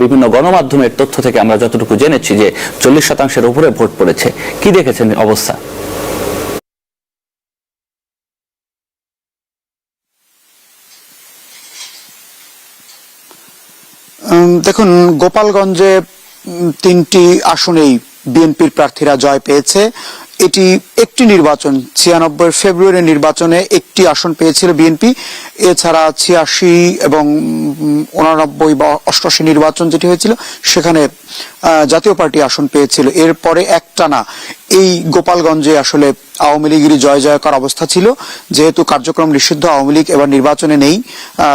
বিভিন্ন গণমাধ্যমের তথ্য থেকে আমরা যতটুকু জেনেছি যে চল্লিশ শতাংশের উপরে ভোট পড়েছে। কি দেখেছেন অবস্থা? দেখুন, গোপালগঞ্জে তিনটি আসনেই বিএনপির প্রার্থীরা জয় পেয়েছে। এটি একটি নির্বাচন। ছিয়ানব্বই ফেব্রুয়ারি নির্বাচনে একটি আসন পেয়েছিল বিএনপি। এছাড়া ছিয়াশি এবং উনানব্বই বা অষ্টআশি নির্বাচন যেটি হয়েছিল, সেখানে জাতীয় পার্টি আসন পেয়েছিল। এরপরে একটানা এই গোপালগঞ্জে আসলে আওয়ামী লীগেরই জয় জয়কার অবস্থা ছিল। যেহেতু কার্যক্রম নিষিদ্ধ, আওয়ামী লীগ এবার নির্বাচনে নেই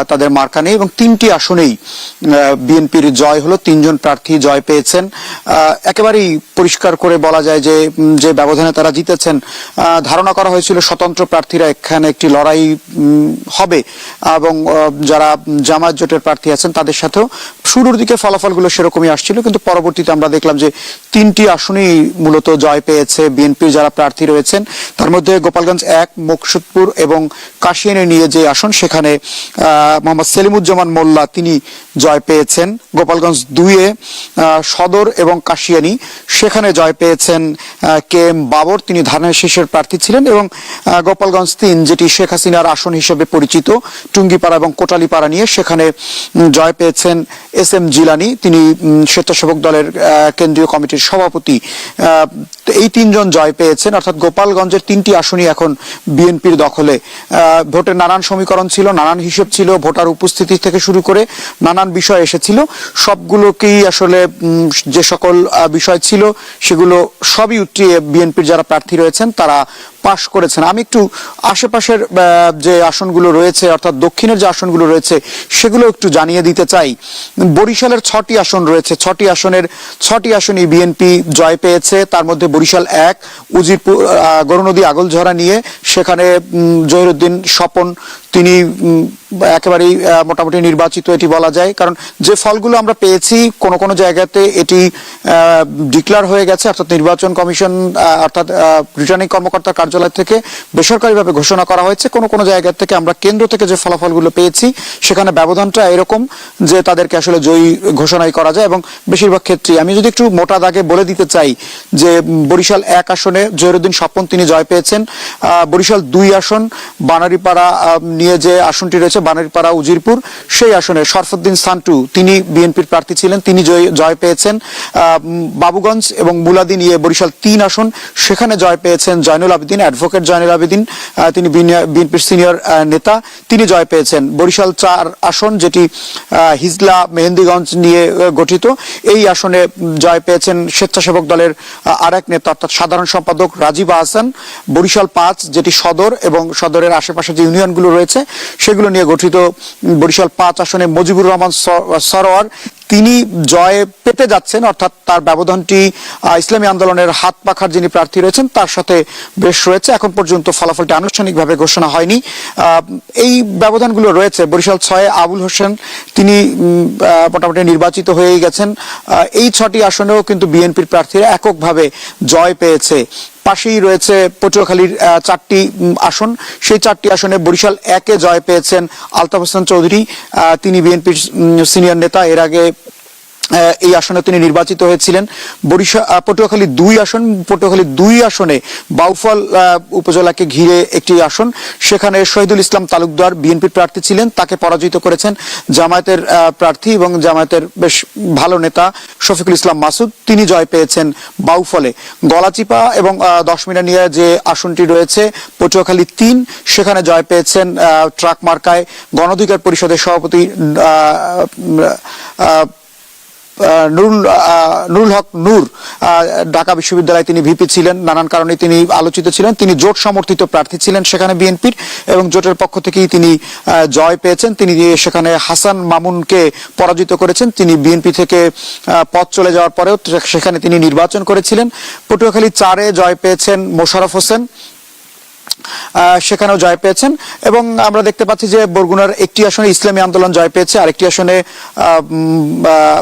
তাদের মার্কা নেই এবং তিনটি আসনেই বিএনপির জয় হলো। তিনজন প্রার্থী জয় পেয়েছেন। একেবারেই পরিষ্কার করে বলা যায় যে যে ব্যবধানে তারা জিতেছেন ধারণা করা হয়েছিল স্বতন্ত্র প্রার্থীরা এখানে একটি লড়াই হবে এবং যারা জামায়াত জোটের প্রার্থী আছেন তাদের সাথেও শুরুর দিকে ফলাফলগুলো সেরকমই আসছিল, কিন্তু পরবর্তীতে আমরা দেখলাম যে তিনটি আসনেই মূলত জয় পেয়েছে বিএনপির যারা প্রার্থী রয়েছেন। তার মধ্যে গোপালগঞ্জ এক, মুকসুদপুর এবং কাশিয়ানে নিয়ে যে আসন, সেখানে মোহাম্মদ সেলিমুজ্জামান মোল্লা তিনি জয় পেয়েছেন। গোপালগঞ্জ দুইয়ে সদর এবং কাশিয়ানি, সেখানে জয় পেয়েছেন কে এম বাবর, তিনি ধানের শীষের প্রার্থী ছিলেন এবং গোপালগঞ্জ তিন, যেটি শেখ হাসিনার আসন হিসেবে পরিচিত, টুঙ্গিপাড়া এবং কোটালিপাড়া নিয়ে সেখানে জয় পেয়েছেন এস এম জিলানি। তিনি স্বেচ্ছাসেবক দলের কেন্দ্রীয় কমিটির সভাপতি। এই তিনজন জয় পেয়েছেন, অর্থাৎ গোপালগঞ্জের তিনটি আসনই এখন বিএনপির দখলে। ভোটের নানান সমীকরণ ছিল, নানান হিসেব ছিল, ভোটার উপস্থিতি থেকে শুরু করে নানান বিষয় এসেছিল। সবগুলোকেই আসলে যে সকল বিষয় ছিল, সেগুলো সবই বিএনপির যারা প্রার্থী রয়েছেন তারা পাশ করেছেন। আমি একটু আশেপাশের যে আসনগুলো রয়েছে, অর্থাৎ দক্ষিণের যে আসনগুলো রয়েছে, সেগুলো একটু জানিয়ে দিতে চাই। বরিশালের ছটি আসন রয়েছে। ছটি আসনের, ছটি আসনই বিএনপি জয় পেয়েছে। তার মধ্যে বরিশাল এক, উজিরপুর গরুনদী আগলঝরা নিয়ে, সেখানে জহিরুদ্দিন স্বপন, তিনি একেবারেই মোটামুটি নির্বাচিত, এটি বলা যায়। কারণ যে ফলগুলো আমরা পেয়েছি, কোন কোন জায়গাতে এটি ডিক্লার হয়ে গেছে, অর্থাৎ নির্বাচন কমিশন অর্থাৎ রিটার্নিং কর্মকর্তার কার্যালয় থেকে বেসরকারিভাবে ঘোষণা করা হয়েছে। কোন কোন জায়গা থেকে আমরা কেন্দ্র থেকে যে ফলাফলগুলো পেয়েছি, সেখানে ব্যবধানটা এরকম যে তাদেরকে আসলে জয়ী ঘোষণাই করা যায় এবং বেশিরভাগ ক্ষেত্রে আমি যদি একটু মোটা দাগে বলে দিতে চাই যে বরিশাল এক আসনে জহিরুদ্দিন স্বপন তিনি জয় পেয়েছেন। বরিশাল দুই আসন, বানারীপাড়া নিয়ে যে আসনটি রয়েছে, বানারীপাড়া, উজিরপুর, সেই আসনে শরফুদ্দিন সান্টু তিনি বিএনপির প্রার্থী ছিলেন, তিনি জয় পেয়েছেন। বাবুগঞ্জ এবং মুলাদি নিয়ে বরিশাল তিন আসন, সেখানে জয় পেয়েছেন জয়নুল আবেদিন অ্যাডভোকেট জয়নুল আবেদিন তিনি বিএনপির সিনিয়র নেতা। তিনি জয় পেয়েছেন। বরিশাল চার আসন, যেটি হিজলা মেহেন্দিগঞ্জ নিয়ে গঠিত, এই আসনে জয় পেয়েছেন স্বেচ্ছাসেবক দলের আর এক নেতা, অর্থাৎ সাধারণ সম্পাদক রাজীব আহসান। বরিশাল পাঁচ, যেটি সদর এবং সদরের আশেপাশে যে ইউনিয়নগুলো রয়েছে, সেগুলো নিয়ে গঠিত বরিশাল পাঁচ আসনে মুজিবুর রহমান সরোয়ার তিনি জয় পেতে যাচ্ছেন, অর্থাৎ তার ব্যবধানটি ইসলামী আন্দোলনের হাত পাখার যিনি প্রার্থী রয়েছেন, তার সাথে বেশ রয়েছে। এখন পর্যন্ত ফলাফলটি আনুষ্ঠানিকভাবে ঘোষণা হয়নি। এই ব্যবধানগুলো রয়েছে। বরিশাল ছয়ে, আবুল হোসেন, তিনি মোটামুটি নির্বাচিত হয়েই গেছেন। এই ছটি আসনেও কিন্তু বিএনপির প্রার্থীরা এককভাবে জয় পেয়েছে। পাশেই রয়েছে পটুয়াখালীর চারটি আসন। সেই চারটি আসনে বরিশাল একে জয় পেয়েছেন আলতাফ হোসেন চৌধুরী। তিনি বিএনপির সিনিয়র নেতা। এর আগে এই আসনে তিনি নির্বাচিত হয়েছিলেন। বরিশাল পটুয়াখালী দুই আসন, পটুয়াখালী দুই আসনে বাউফল উপজেলাকে ঘিরে একটি আসন। সেখানে শহীদুল ইসলাম তালুকদার বিএনপির প্রার্থী ছিলেন, তাকে পরাজিত করেছেন জামায়াতের প্রার্থী এবং জামায়াতের বেশ ভালো নেতা শফিকুল ইসলাম মাসুদ। তিনি জয় পেয়েছেন বাউফলে। গলাচিপা এবং দশ মিনা নিয়ে যে আসনটি রয়েছে, পটুয়াখালী তিন, সেখানে জয় পেয়েছেন ট্রাক মার্কায় গণঅধিকার পরিষদের সভাপতি নুরুল নুরুল হক নূর ঢাকা বিশ্ববিদ্যালয়ে তিনি ভিপি ছিলেন। নানান কারণে তিনি আলোচিত ছিলেন। তিনি জোট সমর্থিত প্রার্থী ছিলেন সেখানে বিএনপির এবং জোটের পক্ষ থেকেই তিনি জয় পেয়েছেন। তিনি সেখানে হাসান মামুনকে পরাজিত করেছেন, তিনি বিএনপি থেকে পথ চলে যাওয়ার পরেও সেখানে তিনি নির্বাচন করেছিলেন। পটুয়াখালী চারে জয় পেয়েছেন মোশাররফ হোসেন। সেখানেও জয় পেয়েছেন। এবং আমরা দেখতে পাচ্ছি যে বরগুনার একটি আসনে ইসলামী আন্দোলন জয় পেয়েছে, আরেকটি আসনে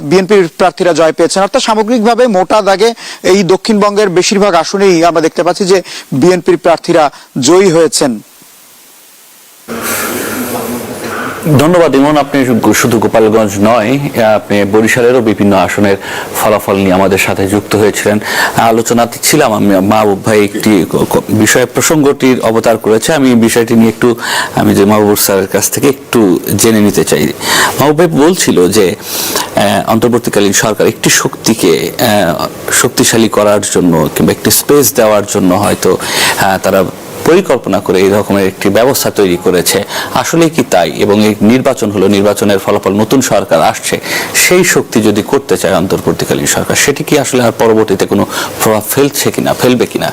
বিএনপির প্রার্থীরা জয় পেয়েছেন। অর্থাৎ সামগ্রিকভাবে মোটা দাগে এই দক্ষিণবঙ্গের বেশিরভাগ আসনেই আমরা দেখতে পাচ্ছি যে বিএনপির প্রার্থীরা জয়ী হয়েছেন। ধন্যবাদ ইমন আপনি শুধু গোপালগঞ্জ নয় আপনি বরিশালেরও বিভিন্ন আসনের ফলাফল নিয়ে আমাদের সাথে যুক্ত হয়েছিলেন। আলোচনাতে ছিলাম আমি, মাহবুব ভাই একটি বিষয় প্রসঙ্গটির অবতার করেছে। আমি বিষয়টি নিয়ে একটু, আমি যে মাহবুব স্যারের কাছ থেকে একটু জেনে নিতে চাই। মাহবুব ভাই বলছিল যে অন্তর্বর্তীকালীন সরকার একটি শক্তিকে শক্তিশালী করার জন্য কিংবা একটি স্পেস দেওয়ার জন্য হয়তো তারা পরিকল্পনা করে এই রকমের একটি ব্যবস্থা তৈরি করেছে। আসলে কি তাই? এবং এই নির্বাচন হলো, নির্বাচনের ফলাফল নতুন সরকার আসছে, সেই শক্তি যদি করতে চায় অন্তর্বর্তীকালীন সরকার, সেটি কি আসলে আর পরবর্তীতে কোনো প্রভাব ফেলছে কিনা, ফেলবে কিনা?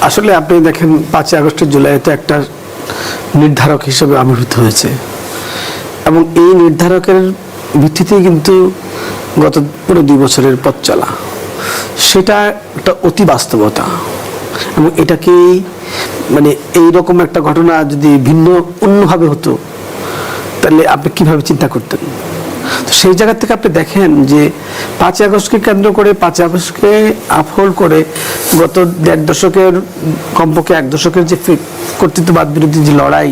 আসলে আপনি দেখেন, পাঁচই আগস্টের জুলাইতে একটা নির্ধারক হিসেবে আবির্ভূত হয়েছে। এবং এই নির্ধারকের ভিত্তিতেই কিন্তু গত পুরো দুই বছরের পথ চলা। সেটা একটা অতি বাস্তবতা। এবং এটাকেই মানে এই রকম একটা ঘটনা যদি ভিন্ন, অন্যভাবে হতো, তাহলে আপনি কীভাবে চিন্তা করতেন? তো সেই জায়গা থেকে আপনি দেখেন যে পাঁচ আগস্টকে কেন্দ্র করে, পাঁচ আগস্টকে আফহোল্ড করে গত দেড় দশকের কমপক্ষে এক দশকের যে কর্তৃত্ববাদ বিরোধী যে লড়াই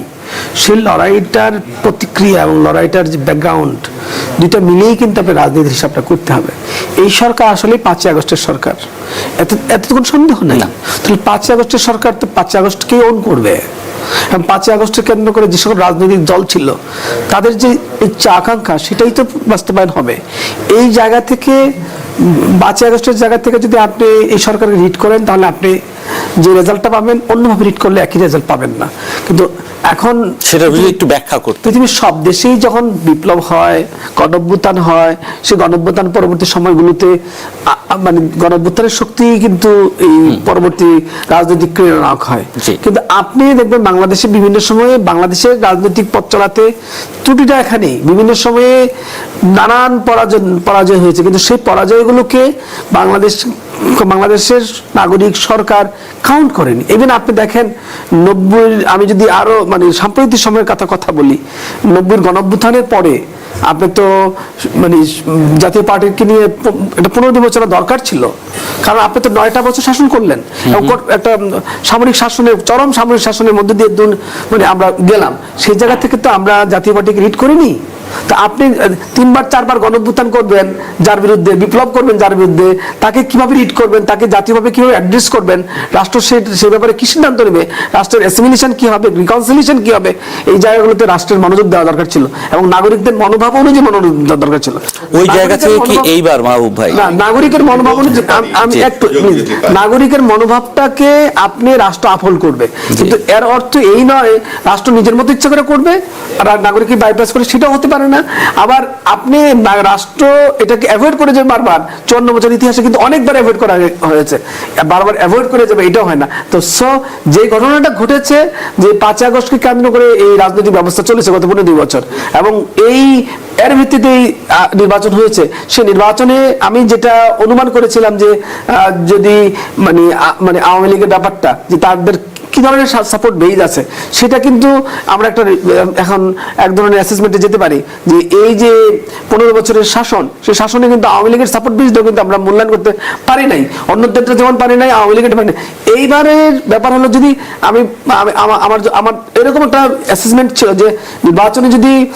সেই লড়াইটার প্রতিক্রিয়া এবং লড়াইটার যে ব্যাকগ্রাউন্ড দুইটা মিলেই কিন্তু আপনি রাজনীতির হিসাবটা করতে হবে। এই সরকার আসলে পাঁচই আগস্টের সরকার। এত এত কোনো সন্দেহ নেই? তাহলে পাঁচই আগস্টের সরকার তো পাঁচই আগস্টকেই অন করবে। এবং পাঁচই আগস্টকে কেন্দ্র করে যে সকল রাজনৈতিক দল ছিল তাদের যে ইচ্ছা আকাঙ্ক্ষা সেটাই তো বাস্তবায়ন হবে। এই জায়গা থেকে পাঁচই আগস্টের জায়গা থেকে যদি আপনি এই সরকারকে রিড করেন তাহলে আপনি যে রেজাল্টটা পাবেন অন্যভাবে রিড করলে একই রেজাল্ট পাবেন না। কিন্তু এখন সেটা যদি একটু ব্যাখ্যা করতে। পৃথিবীর সব দেশেই যখন বিপ্লব হয় গণঅভ্যুত্থান হয় সেই গণঅভ্যুত্থান পরবর্তী সময়গুলোতে মানে গণঅভ্যুত্থানের শক্তি কিন্তু এই পরবর্তী রাজনৈতিক প্রেরণাক হয়। কিন্তু আপনি দেখবেন বাংলাদেশে বিভিন্ন সময়ে বাংলাদেশের রাজনৈতিক পথ চলাতে ত্রুটিটা এখানেই। বিভিন্ন সময়ে নানান পরাজয় পরাজয় হয়েছে। কিন্তু সেই পরাজয়গুলোকে বাংলাদেশ বাংলাদেশের নাগরিক সরকার কাউন্ট করেনি। ইভেন আপনি দেখেন নব্বই আমি যদি আরও মানে সাম্প্রতিক সময়ের কথা কথা বলি নব্বই গণঅভ্যুত্থানের পরে আপনি তো মানে জাতীয় পার্টিকে নিয়ে প- একটা পনেরো বছর দরকার ছিল। কারণ আপনি তো নয়টা বছর শাসন করলেন। একটা সামরিক শাসনের চরম সামরিক শাসনের মধ্যে দিয়ে মানে আমরা গেলাম। সেই জায়গা থেকে তো আমরা জাতীয় পার্টিকে রিড করিনি। তা আপনি তিনবার চারবার গণভ্যুত্থান করবেন যার বিরুদ্ধে বিপ্লব করবেন যার বিরুদ্ধে তাকে কীভাবে রিড করবেন তাকে জাতীয়ভাবে কীভাবে অ্যাড্রেস করবেন রাষ্ট্র সে সে ব্যাপারে কি সিদ্ধান্ত নেবে রাষ্ট্রের অ্যাসিমিলেশন কি হবে রিকনসিলিয়েশন কি হবে এই জায়গাগুলোতে রাষ্ট্রের মনোযোগ দেওয়া দরকার ছিল এবং নাগরিকদের মনোভাব অনুযায়ী মনোযোগ দেওয়া দরকার ছিল। ওই জায়গা নাগরিকের থেকে কি মনোভাব- এইবার মাহবুব ভাই? না নাগরিকের মনোভাব অনুযায়ী আমি একটু নাগরিকের মনোভাবটাকে আপনি রাষ্ট্র আফল করবে। কিন্তু এর অর্থ এই নয় রাষ্ট্র নিজের মতো ইচ্ছা করে করবে আর নাগরিককে বাইপাস করে সেটাও হতে পারে। না। আবার আপনি রাষ্ট্র এটাকে অ্যাভয়েড করে যাবে বারবার চুয়ান্ন বছর ইতিহাসে কিন্তু অনেকবার অ্যাভয়েড করা হয়েছে। বারবার অ্যাভয়েড করে যাবে, এটাও হয় না। তো সো যে ঘটনাটা ঘটেছে, যে পাঁচই আগস্টকে কেন্দ্র করে এই রাজনৈতিক ব্যবস্থা চলেছে গত পনেরো দুই বছর, এবং এই, এর ভিত্তিতেই নির্বাচন হয়েছে সে নির্বাচনে আমি যেটা অনুমান করেছিলাম যে যদি মানে মানে আওয়ামী লীগের ব্যাপারটা, যে তাদের কি ধরনের সাপোর্ট বেজ আছে? সেটা কিন্তু আমরা একটা এখন এক ধরনের অ্যাসেসমেন্টে যেতে পারি যে এই যে পনেরো বছরের শাসন, সেই শাসনে কিন্তু আওয়ামী লীগের সাপোর্ট বেজটাও কিন্তু আমরা মূল্যায়ন করতে পারি নাই। অন্যদেরটা যেমন পারি নাই, আওয়ামী লীগের পারি নাই। এইবারের ব্যাপার হলো যদি আমি, আমি- আমার আমার এরকম একটা অ্যাসেসমেন্ট ছিল যে নির্বাচনে যদি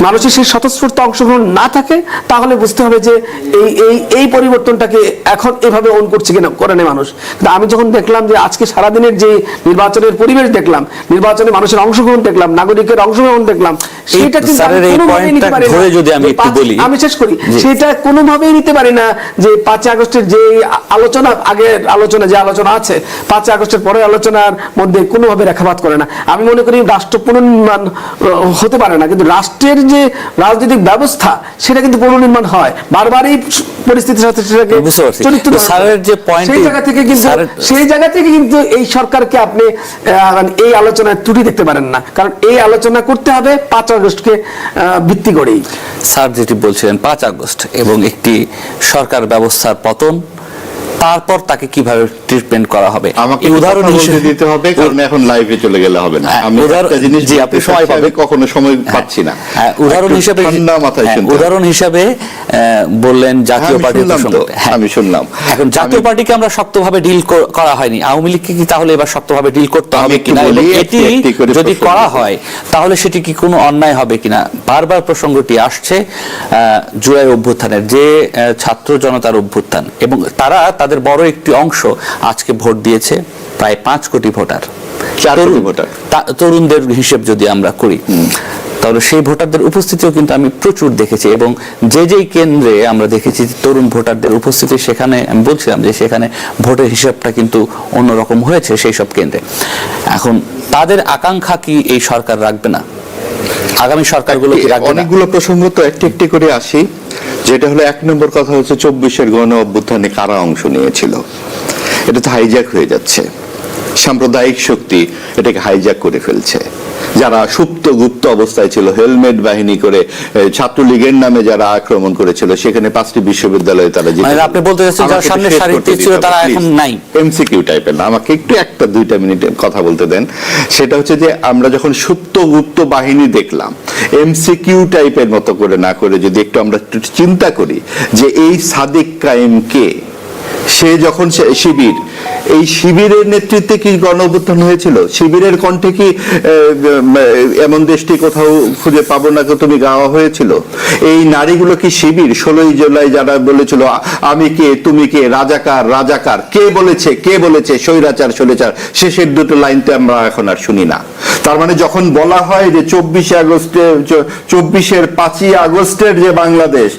মানুষের সেই স্বতঃস্ফূর্ত অংশগ্রহণ না থাকে, তাহলে বুঝতে হবে যে এই এই এই পরিবর্তনটাকে এখন এভাবে অন করছে কিনা, করে নেই মানুষ। আমি যখন দেখলাম যে আজকে সারাদিনের যে নির্বাচনের পরিবেশ দেখলাম নির্বাচনে মানুষের অংশগ্রহণ দেখলাম নাগরিকের অংশগ্রহণ দেখলাম সেটা কিন্তু আমি। ধরে যদি একটু বলি। শেষ করি সেটা কোনোভাবেই নিতে পারি না যে পাঁচই আগস্টের যে আলোচনা আগের আলোচনা যে আলোচনা আছে পাঁচই আগস্টের পরের আলোচনার মধ্যে কোনোভাবে রেখাপাত করে না আমি মনে করি রাষ্ট্র পুনর্নির্মাণ হতে পারে না কিন্তু রাষ্ট্রের যে রাজনৈতিক ব্যবস্থা সেটা কিন্তু পুনর্নির্মাণ হয় বারবারই পরিস্থিতির সাথে সেটাকে। চরিত্র সেই জায়গা থেকে কিন্তু সেই জায়গা থেকে কিন্তু এই সরকারকে আপনি মানে এই আলোচনায় ত্রুটি দেখতে পারেন না। কারণ এই আলোচনা করতে হবে পাঁচ আগস্টকে ভিত্তি করেই। স্যার, যেটি বলছিলেন, পাঁচ আগস্ট এবং একটি সরকার ব্যবস্থার পতন তারপর তাকে কীভাবে ট্রিটমেন্ট করা হবে? আমাকে উদাহরণ বলতে দিতে হবে কারণ এখন লাইভে চলে গেলে হবে না। হ্যাঁ, আমি একটা জিনিস জি, আপনি সময় পাবেন। কখনো সময় পাচ্ছি না। হ্যাঁ, উদাহরণ হিসেবে হ্যাঁ, উদাহরণ হিসেবে বললেন জাতীয় হ্যাঁ। আমি শুনলাম। এখন জাতীয় পার্টিকে আমরা শক্তভাবে ডিল করা হয়নি। আওয়ামী লীগকে কি তাহলে এবার শক্তভাবে ডিল করতে হবে কিনা? এটি যদি করা হয় তাহলে সেটি কি কোনো অন্যায় হবে কিনা? বারবার প্রসঙ্গটি আসছে জুলাই অভ্যুত্থানের যে ছাত্র জনতার অভ্যুত্থান। এবং তারা তাদের বড় একটি অংশ আজকে ভোট দিয়েছে প্রায় পাঁচ কোটি ভোটার। তরুণদের হিসেব যদি আমরা করি তাহলে সেই ভোটারদের উপস্থিতিও কিন্তু আমি প্রচুর দেখেছি এবং যে যেই কেন্দ্রে আমরা দেখেছি তরুণ ভোটারদের উপস্থিতি সেখানে আমি বলছিলাম যে সেখানে ভোটের হিসাবটা কিন্তু অন্যরকম হয়েছে সেই সব কেন্দ্রে। এখন তাদের আকাঙ্ক্ষা কি এই সরকার রাখবে না? আগামী সরকারগুলো অনেকগুলো প্রসঙ্গ তো একটি একটি করে আসি। যেটা হলো এক নম্বর কথা হচ্ছে চব্বিশের গণ অভ্যুত্থানে কারা অংশ নিয়েছিল? এটা তো হাইজ্যাক হয়ে যাচ্ছে। সাম্প্রদায়িক শক্তি এটাকে হাইজ্যাক করে ফেলছে। যারা সুপ্ত গুপ্ত অবস্থায় ছিল হেলমেট বাহিনী করে ছাত্রলীগের নামে যারা আক্রমণ করেছিল সেখানে পাঁচটি বিশ্ববিদ্যালয়ে তারা জিতে মানে আপনি বলতে চাচ্ছেন যারা শেষ সারিতে ছিল তারা এখন নাই। এমসিকিউ টাইপের না আমাকে একটু একটা দুইটা মিনিট কথা বলতে দেন সেটা হচ্ছে যে আমরা যখন সুপ্ত গুপ্ত বাহিনী দেখলাম এমসিকিউ টাইপের মতো করে না করে যদি একটু আমরা চিন্তা করি যে এই সাদিক কায়েম কে সে যখন সে- শিবির এই শিবিরের নেতৃত্বে কি গণ অভ্যুত্থান হয়েছিল? শিবিরের কণ্ঠে কি এমন দেশটি কোথাও খুঁজে পাবো না তুমি গাওয়া হয়েছিল? এই নারীগুলো কি শিবির? ষোলোই জুলাই যারা বলেছিল, আমি কে? তুমি কে? রাজাকার রাজাকার। কে বলেছে? কে বলেছে? স্বৈরাচার স্বৈরাচার। শেষের দুটো লাইনতে আমরা এখন আর শুনি না। তার মানে যখন বলা হয় যে চব্বিশে আগস্টে চব্বিশের পাঁচই আগস্টের যে বাংলাদেশ,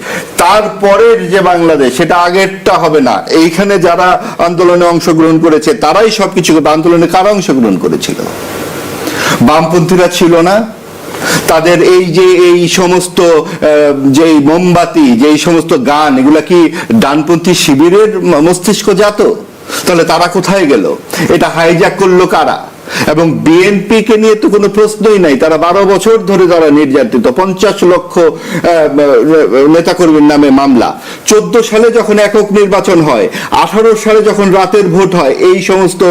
তারপরের যে বাংলাদেশ, সেটা আগেরটা হবে না। এইখানে যারা আন্দোলনে অংশগ্রহণ করেছে, তারাই সবকিছু। আন্দোলনে কারা অংশগ্রহণ করেছিল? বামপন্থীরা ছিল না। তাদের এই যে, এই সমস্ত যে মোমবাতি যে সমস্ত গান, এগুলা কি ডানপন্থী শিবিরের মস্তিষ্ক জাত? তাহলে তারা কোথায় গেল? এটা হাইজ্যাক করল কারা? এবং বিএনপি কে নিয়ে তো কোনো প্রশ্নই নাই। তারা বারো বছর ধরে তারা নির্যাতিত, পঞ্চাশ লক্ষ নেতাকর্মীর নামে মামলা। চোদ্দ সালে যখন একক নির্বাচন হয়, আঠারো সালে যখন রাতের ভোট হয়, এই সমস্ত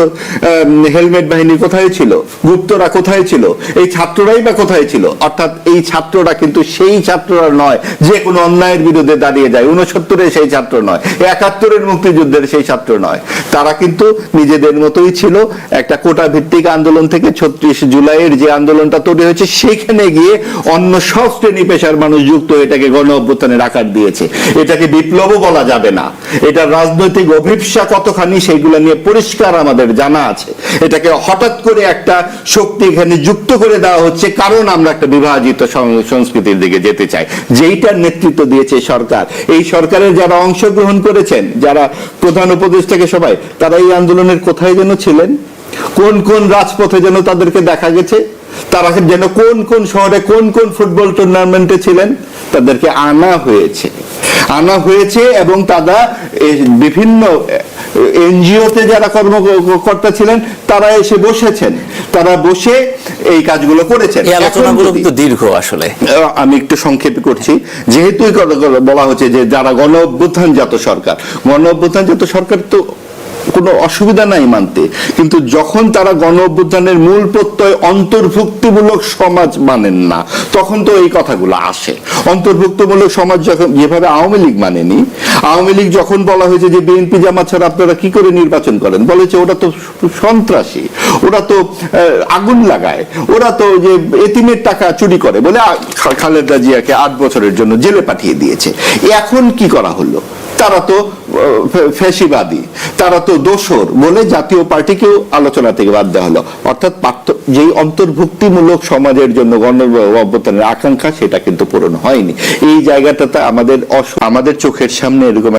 হেলমেট বাহিনী কোথায় ছিল? গুপ্তরা কোথায় ছিল? এই ছাত্ররাই বা কোথায় ছিল? অর্থাৎ এই ছাত্ররা কিন্তু সেই ছাত্ররা নয়, যে কোনো অন্যায়ের বিরুদ্ধে দাঁড়িয়ে যায়। উনসত্তরে সেই ছাত্র নয়, একাত্তরের মুক্তিযুদ্ধের সেই ছাত্র নয়। তারা কিন্তু নিজেদের মতোই ছিল, একটা কোটা ভিত্তিক আন্দোলন থেকে ছত্রিশ জুলাইয়ের যে আন্দোলনটা তৈরি হয়েছে সেখানে গিয়ে অন্য সব শ্রেণি পেশার মানুষ যুক্ত এটাকে গণ অভ্যুত্থানের আকার দিয়েছে। এটাকে বিপ্লবও বলা যাবে না। এটা রাজনৈতিক অভিপ্সা কতখানি সেইগুলো নিয়ে পরিষ্কার আমাদের জানা আছে। এটাকে হঠাৎ করে একটা শক্তি এখানে যুক্ত করে দেওয়া হচ্ছে, কারণ আমরা একটা বিভাজিত সংস্কৃতির দিকে যেতে চাই। যেইটার নেতৃত্ব দিয়েছে সরকার। এই সরকারের যারা অংশগ্রহণ করেছেন, যারা প্রধান উপদেষ্টাকে সবাই, তারা এই আন্দোলনের কোথায় যেন ছিলেন? কোন কোন রাজপথে যেন তাদেরকে দেখা গেছে তারা যেন কোন কোন শহরে কোন কোন ফুটবল টুর্নামেন্টে ছিলেন তাদেরকে আনা হয়েছে। আনা হয়েছে এবং তারা বিভিন্ন এনজিওতে যারা কর্মকর্তা ছিলেন তারা এসে বসেছেন। তারা বসে এই কাজগুলো করেছেন। আলোচনাগুলো কিন্তু দীর্ঘ আসলে। আমি একটু সংক্ষেপ করছি। যেহেতু বলা হচ্ছে যে যারা গণ অভ্যুত্থান জাত সরকার গণ অভ্যুত্থানজাত সরকার তো কোনো অসুবিধা নাই মানতে। কিন্তু যখন তারা গণ অভ্যুত্থানের মূল প্রত্যয় অন্তর্ভুক্তিমূলক সমাজ মানেন না, তখন তো এই কথাগুলো আসে। অন্তর্ভুক্তমূলক সমাজ যখন যেভাবে আওয়ামী লীগ মানেনি, আওয়ামী লীগ যখন বলা হয়েছে যে বিএনপি জামাত ছাড়া আপনারা কি করে নির্বাচন করেন, বলেছে ওরা তো সন্ত্রাসী, ওরা তো আগুন লাগায়, ওরা তো যে এতিমের টাকা চুরি করে বলে খালেদা জিয়াকে আট বছরের জন্য জেলে পাঠিয়ে দিয়েছে। এখন কি করা হলো? তারা তো ফ্যাসিবাদী তারা তো দোষর বলে জাতীয় পার্টিকেও আলোচনা থেকে বাদ দেওয়া হলো। অর্থাৎ যেই অন্তর্ভুক্তিমূলক সমাজের জন্য গণ অভ্যুত্থানের আকাঙ্ক্ষা, সেটা কিন্তু পূরণ হয়নি। এই জায়গাটাতে আমাদের আমাদের চোখের সামনে এরকম